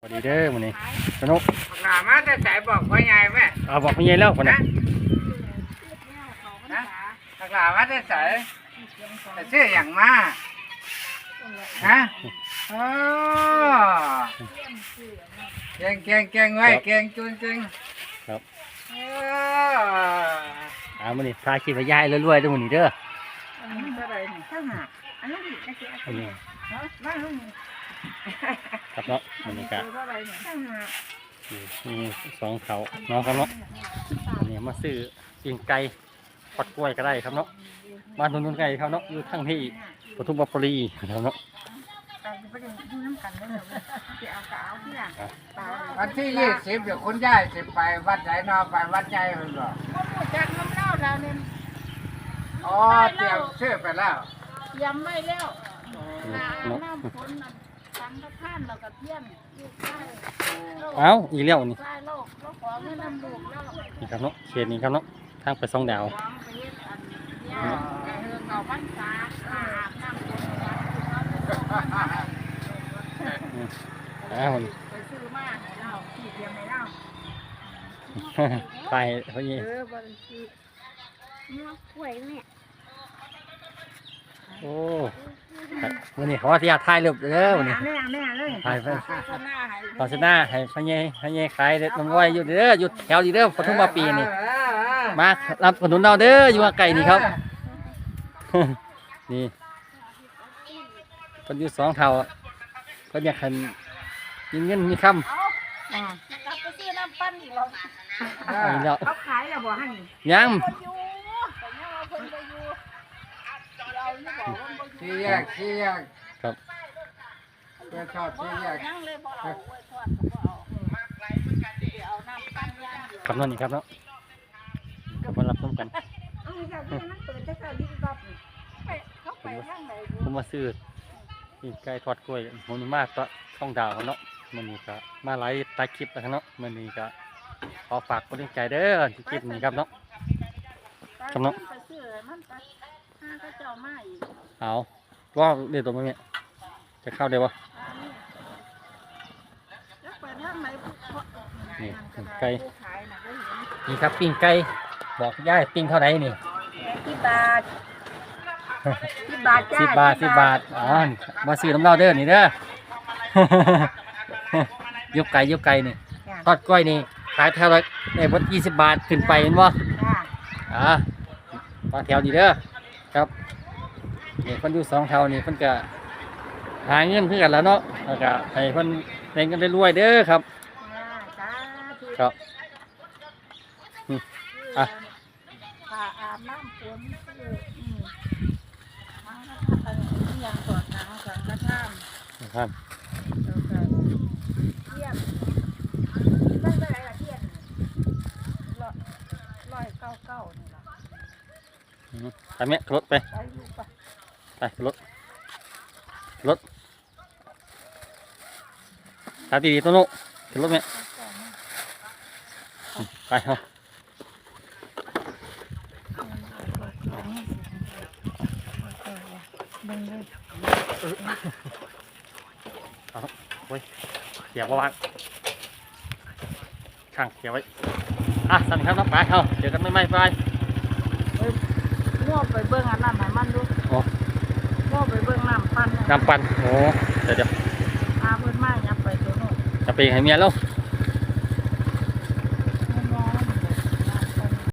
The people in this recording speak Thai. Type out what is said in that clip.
สวัสดีเด้อมื้อนี้สนุกหนามาจะใส่บอกพ่อใหญ่ไหมเอาบอกพี่ใหญ่แล้วคนนะน่ะนะหนามาจะใส่แต่ชื่ออย่างมาฮะโอ้เก่งเก่งเก่งไว้เก่งจุนเก่งครับเออเอามื้อนี้ทายคลิปให้ยายรวยๆเด้อมื้อนี้เด้ออันนี้เท่าไหร่นี่เท่าหาอันนี้ดิจะเสียอันนี้เนาะบ้านเท่านี้ ครับเนาะมื้อนี้ก็เท่าไหร่นี่เท่าหามีสองเขาเนาะครับเนาะอันนี้มาซื้อปิ้งไก่ปัดกล้วยก็ได้ครับเนาะบ้านนุ่นๆไก่ครับเนาะอยู่ทางที่ปทุมบุรีครับเนาะวันที่ยี่สิบเดี๋ยวคุณย่ายสิไปวัดไหนนอไปวัดใจคุณบอกก็รู้จักน้ำเล่าแล้วเนี่ยอ๋อเตรียมเชื่อไปแล้วยำไม่แล้วน้ำฝนน่ะ งกะท่านเรากับเพี้ยนลูกชายเอ้าอีกแล้วนี่ชายโลกเราขอเงินน้ำลูกแล้วเราไปนี่ครับเนาะเขตนี้ครับเนาะทางไปสองดาว วางไปเฮ็ดอันเนี่ยเออเก่าพรรษาอาบน้ำฝนวัดเราอ้าวไปซื้อมาให้เราที่เตรียมให้เราไปเขาเย่เออบริสุทธิ์มาป่วยแม่โอ้ครับ วันนี้เขาว่าที่อยากถ่ายรูปเด้อวันนี้แม่แม่เลยถ่ายไปก็หน้าให้ตอนชนะให้พะเยพะเยขายเด็ดน้ำไว้อยู่เด้ออยู่แถวอยู่เด้อปทุมมาปีนี่มารับขนุนเราเด้ออยู่ไก่นี่ครับนี่คนอยู่สองเท่าก็อยากให้มีเงินมีคเอาอ่ากลับไปซื้อน้ำปั้นอีกแล้วำนี่แล้วเขาขายแล้วบ่ให้ยัง คนอยู่แต่ยังว่าคนไปอยู่ เราไม่บอกว่าบ่อยู่ชี้แยกชี้แยกครับ เพื่อชอบบ่ชี้แยเอากยังเลยบ่เอาไว้ทอดก็บ่เอาเดี๋ยวเอาน้ำปั้นย่างเดียวครับนั่นนี่ครับเนาะก็มารับชมกัน เอาเจ้าที่มันเปิดจะเจ้าลิ้นบับไปเขาไปทางไหนอยู่ผมมาซื้อนี่ไก่ทอดกล้วยผมมีมาตะช่องดาวเนาะมันนี่ก็มาไลฟ์ตายคลิปแล้วครับเนาะมันนี่ก็ขอฝากกดใจเด้อที่คลิปนี้ครับเนาะครับเนาะไปซื้อมันไป ห้าก็เจ้ามาอีกเอาว่าเดี๋ยวตัวนี้จะเข้าได้ปะอันนี้แล้วไปทางไหนเพราะนี่นั่นก็ไก่ได้ผู้ขายน่ะก็เห็นนี่ครับปิ้งไก่บอกย่ายปิ้งเท่าไหร่นี่ที่บาทที่บาทจ้าสิบบาทสิบบาทอ๋อมาซื้อน้ำเหล้าเด้อนี่เด้อยกไก่ยกไก่นี่ทอดกล้วยนี่ขายเท่าไหรได้บดยี่สิบบาทขึ้นไปเห็นบ่จ้าอ่ามาแถวนี้เด้อ ครับนี่คนอยู่สองแถวนี่เพิ่นก็หาเงินเพื่อกันแล้วเนาะแล้วก็ให้เพิ่นเล่นกันได้รวยๆเด้อครับจ้าธุครับอืมอะค่ะอาบน้ำฝนซื้ออืมมาแล้วก็อันนี้ยังสอดหนังสังฆทานครับแล้วก็เทียนได้เท่าไหร่ละเทียนร้อยร้อยเก้าเก้านี่ล่ะอืม ไปแม่รถไป ไปรถรถตาดีๆตัวโน้ขึ้นรถแม่อืมไปเฮาเบิ่งเลยเสียบวางข้างเสียบไว้ อะสั่นครับน้องไปเฮาเดี๋ยวกันไม่ไม่ไป ง้อไปเบิ่งอันนั้นให้มันดูโอ้ง้อไปเบิ่งน้ำปั้นน้ำปั่นโอ้เดี๋ยวเดี๋ยวอาเพิ่นมายับไปตัวโน้นจะไปให้เมียแล้วเ